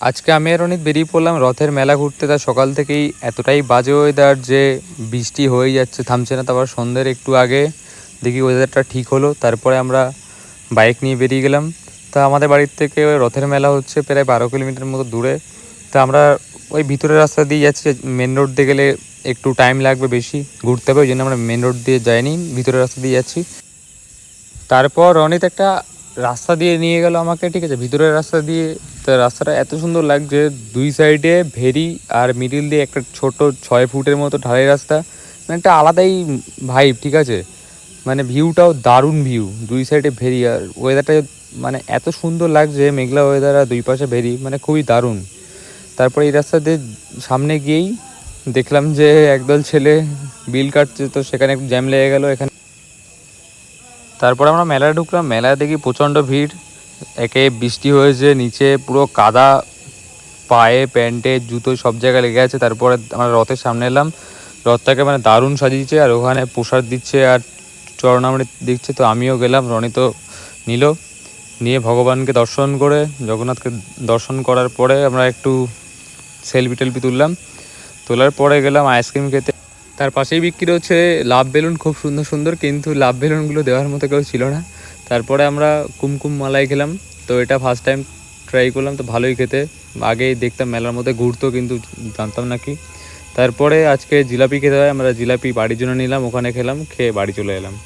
আজকে আমি আর অনিত বেরিয়ে পড়লাম, রথের মেলা ঘুরতে। তার সকাল থেকেই এতটাই বাজে ওয়েদার যে বৃষ্টি হয়ে যাচ্ছে, থামছে না। তারপর সন্ধ্যের একটু আগে দেখি ওয়েদারটা ঠিক হলো, তারপরে আমরা বাইক নিয়ে বেরিয়ে গেলাম। তা আমাদের বাড়ির থেকে ওই রথের মেলা হচ্ছে প্রায় বারো কিলোমিটার মতো দূরে। তা আমরা ওই ভিতরের রাস্তা দিয়ে যাচ্ছি মেন রোড দিয়ে গেলে একটু টাইম লাগবে বেশি ঘুরতে হবে, ওই জন্য আমরা মেন রোড দিয়ে যাইনি, ভিতরের রাস্তা দিয়ে যাচ্ছি। তারপর অনিত একটা রাস্তা দিয়ে নিয়ে গেল আমাকে, ঠিক আছে? ভিতরের রাস্তা দিয়ে, তো রাস্তাটা এত সুন্দর লাগছে, দুই সাইডে ভেরি আর মিডিল দিয়ে একটা ছোট ছয় ফুটের মতো ঢালাই রাস্তা। মানে একটা আলাদাই ভাইব ঠিক আছে? মানে ভিউটাও দারুণ ভিউ দুই সাইডে ভেরি। আর ওয়েদারটা মানে এত সুন্দর লাগছে, মেঘলা ওয়েদার আর দুই পাশে ভেরি মানে খুবই দারুণ। তারপরে এই রাস্তা দিয়ে সামনে গিয়েই দেখলাম যে একদল ছেলে বিল কাটছে, তো সেখানে একটু জ্যাম লেগে গেল, এখানে তারপর আমরা মেলায় ঢুকলাম, মেলায় দেখি প্রচণ্ড ভিড়। একে বৃষ্টি হয়েছে, নিচে পুরো কাদা, পায়ে প্যান্টে, জুতো সব জায়গায় লেগে আছে। তারপরে আমরা রথের সামনে এলাম। রথটাকে মানে দারুণ সাজিয়েছে, আর ওখানে প্রসাদ দিচ্ছে আর চরণামৃত দিচ্ছে। তো আমিও গেলাম রনিত নিল। নিয়ে ভগবানকে দর্শন করে, জগন্নাথকে দর্শন করার পরে আমরা একটু সেলফি টেলফি তুললাম। তোলার পরে গেলাম, আইসক্রিম খেতে। তার পাশেই বিক্রি হচ্ছে লাভ বেলুন, খুব সুন্দর সুন্দর, কিন্তু লাভ বেলুনগুলো দেওয়ার মতো কেউ ছিল না। তারপরে আমরা কুমকুম মালাই খেলাম, তো এটা ফার্স্ট টাইম ট্রাই করলাম, তো ভালোই খেতে। আগেই দেখতাম মেলার মধ্যে ঘুরতো, কিন্তু জানতাম নাকি তারপরে আজকে জিলাপি খেতে হয়, আমরা জিলাপি বাড়ির জন্য নিলাম, ওখানে খেলাম, খেয়ে বাড়ি চলে এলাম।